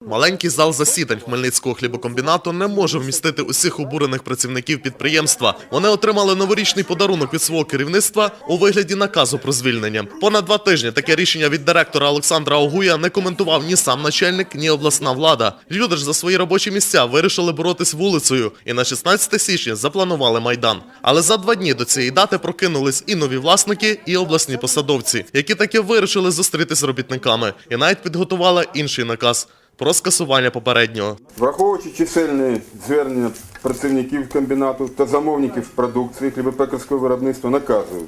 Маленький зал засідань Хмельницького хлібокомбінату не може вмістити усіх обурених працівників підприємства. Вони отримали новорічний подарунок від свого керівництва у вигляді наказу про звільнення. Понад два тижні таке рішення від директора Олександра Огуя не коментував ні сам начальник, ні обласна влада. Люди ж за свої робочі місця вирішили боротись вулицею і на 16 січня запланували майдан. Але за два дні до цієї дати прокинулись і нові власники, і обласні посадовці, які таки вирішили зустрітись з робітниками і навіть підготували інший наказ про скасування попереднього. Враховуючи чисельні звернення працівників комбінату та замовників продукції хлібопекарського виробництва, наказую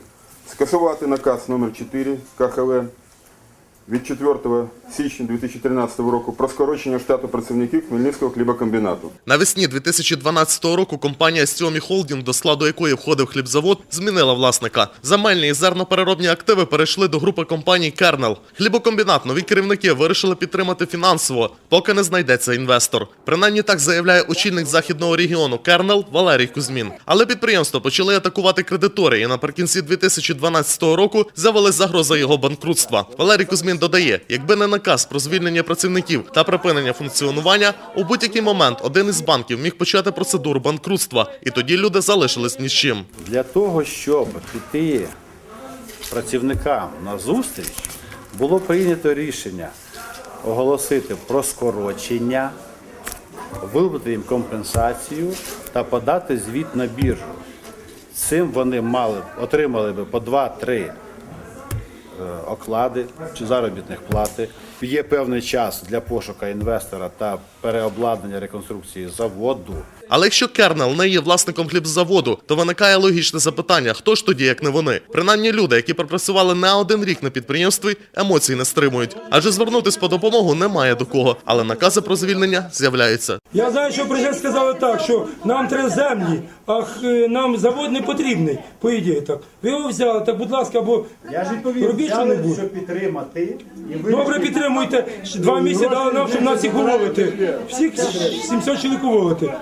скасувати наказ номер 4 КХВ від 4 січня 2013 року про скорочення штату працівників Хмельницького хлібокомбінату. Навесні 2012 року компанія Сьомі Холдінг, до складу якої входив хлібзавод, змінила власника. Земельні і зернопереробні активи перейшли до групи компаній Кернел. Хлібокомбінат нові керівники вирішили підтримати фінансово, поки не знайдеться інвестор. Принаймні так заявляє очільник західного регіону Кернел Валерій Кузьмін. Але підприємство почали атакувати кредитори, і наприкінці 2012 року з'явилась загроза його банкрутства. Валерій Кузьмін додає, якби не наказ про звільнення працівників та припинення функціонування, у будь-який момент один із банків міг почати процедуру банкрутства, і тоді люди залишились ні з чим. Для того, щоб піти працівникам на зустріч, було прийнято рішення оголосити про скорочення, виплатити їм компенсацію та подати звіт на біржу. Цим вони мали, отримали би по 2-3 е, оклади чи заробітних плати. Є певний час для пошуку інвестора та переобладнання реконструкції заводу. Але якщо Кернел не є власником хлібзаводу, то виникає логічне запитання: хто ж тоді, як не вони? Принаймні люди, які пропрацювали не один рік на підприємстві, емоцій не стримують. Адже звернутись по допомогу немає до кого. Але накази про звільнення з'являються. Я знаю, що президент сказали так, що нам треба землі, а нам завод не потрібний, по ідеї так. Ви його взяли, так будь ласка, бо Я ж відповів, що взяли, небудь. щоб підтримати і Добре підтримуйте. Ще Два місяці дали нам, щоб нас всіх уволити. Всіх 700 чоловік уволити.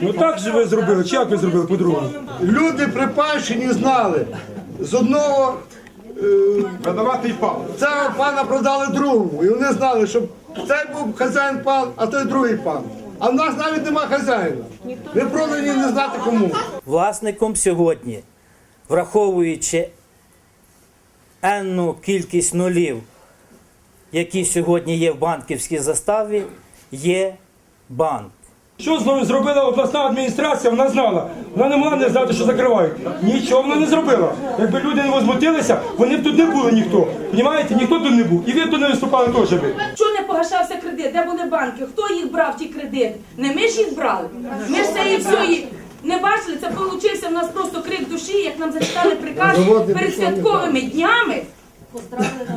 Ну так же ви зробили, чи як ви зробили по-другому? Люди припащені знали. З одного Продавати пан. цього пана продали другому. І вони знали, що цей був хазяїн пан, а той другий пан. А в нас навіть нема хазяїна. Ми продані не знати кому. Власником сьогодні, враховуючи енну кількість нулів, які сьогодні є в банківській заставі, є банк. Що знову зробила обласна адміністрація? Вона знала. Вона не могла не знати, що закривають. Нічого вона не зробила. Якби люди не возмутилися, вони б тут не були ніхто. Понімаєте? Ніхто тут не був. І ви тут не виступали теж би. Чого не погашався кредит? Де були банки? Хто їх брав ті кредити? Не ми ж їх брали. Ми ж це і все не бачили. Це получився в нас просто крик душі, як нам зачитали приказ перед святковими днями.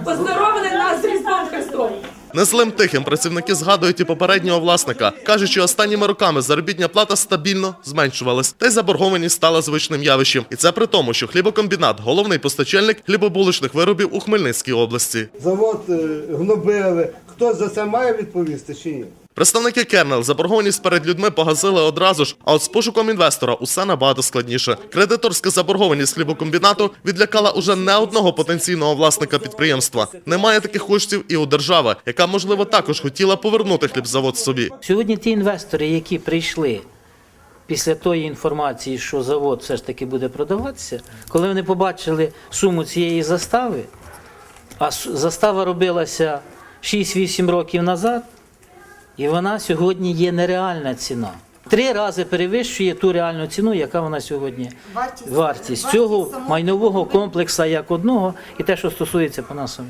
Поздоровили нас з Різдвом Христовим. Незлим тихим працівники згадують і попереднього власника. кажуть, що останніми роками заробітня плата стабільно зменшувалась, та й заборгованість стала звичним явищем. І це при тому, що хлібокомбінат головний постачальник хлібобуличних виробів у Хмельницькій області. Завод е, гнобили. Хтось за це має відповісти чи ні? Представники Кернел заборгованість перед людьми погасили одразу ж, а от з пошуком інвестора усе набагато складніше. Кредиторська заборгованість хлібокомбінату відлякала уже не одного потенційного власника підприємства. Немає таких коштів і у держави, яка можливо також хотіла повернути хлібзавод собі. Сьогодні ті інвестори, які прийшли після тої інформації, що завод все ж таки буде продаватися, коли вони побачили суму цієї застави, а застава робилася 6-8 років назад, і вона сьогодні є нереальна ціна. Три рази перевищує ту реальну ціну, яка вона сьогодні Вартість. вартість цього вартість майнового комплексу як одного, і те, що стосується Панасові.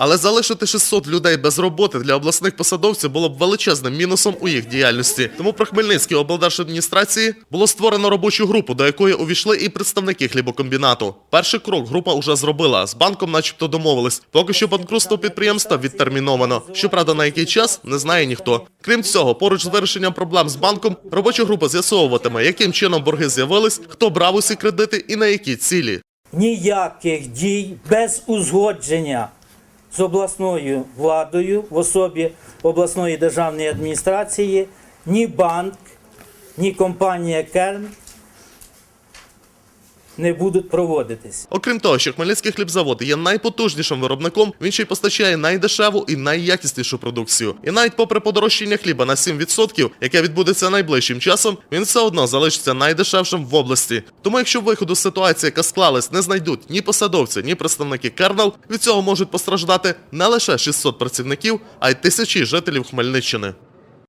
Але залишити 600 людей без роботи для обласних посадовців було б величезним мінусом у їх діяльності. Тому при Хмельницькій облдержадміністрації було створено робочу групу, до якої увійшли і представники хлібокомбінату. Перший крок група уже зробила. З банком, начебто, домовились. Поки що банкрутство підприємства відтерміновано. Щоправда, на який час не знає ніхто. Крім цього, поруч з вирішенням проблем з банком, робоча група з'ясовуватиме, яким чином борги з'явились, хто брав усі кредити і на які цілі. ніяких дій без узгодження з обласною владою в особі обласної державної адміністрації, ні банк, ні компанія Керн не будуть проводитись. Окрім того, що Хмельницький хлібзавод є найпотужнішим виробником, він ще й постачає найдешеву і найякіснішу продукцію. І навіть попри подорожчання хліба на 7%, яке відбудеться найближчим часом, він все одно залишиться найдешевшим в області. Тому, якщо виходу з ситуації, яка склалась, не знайдуть ні посадовці, ні представники Кернел, від цього можуть постраждати не лише 600 працівників, а й тисячі жителів Хмельниччини.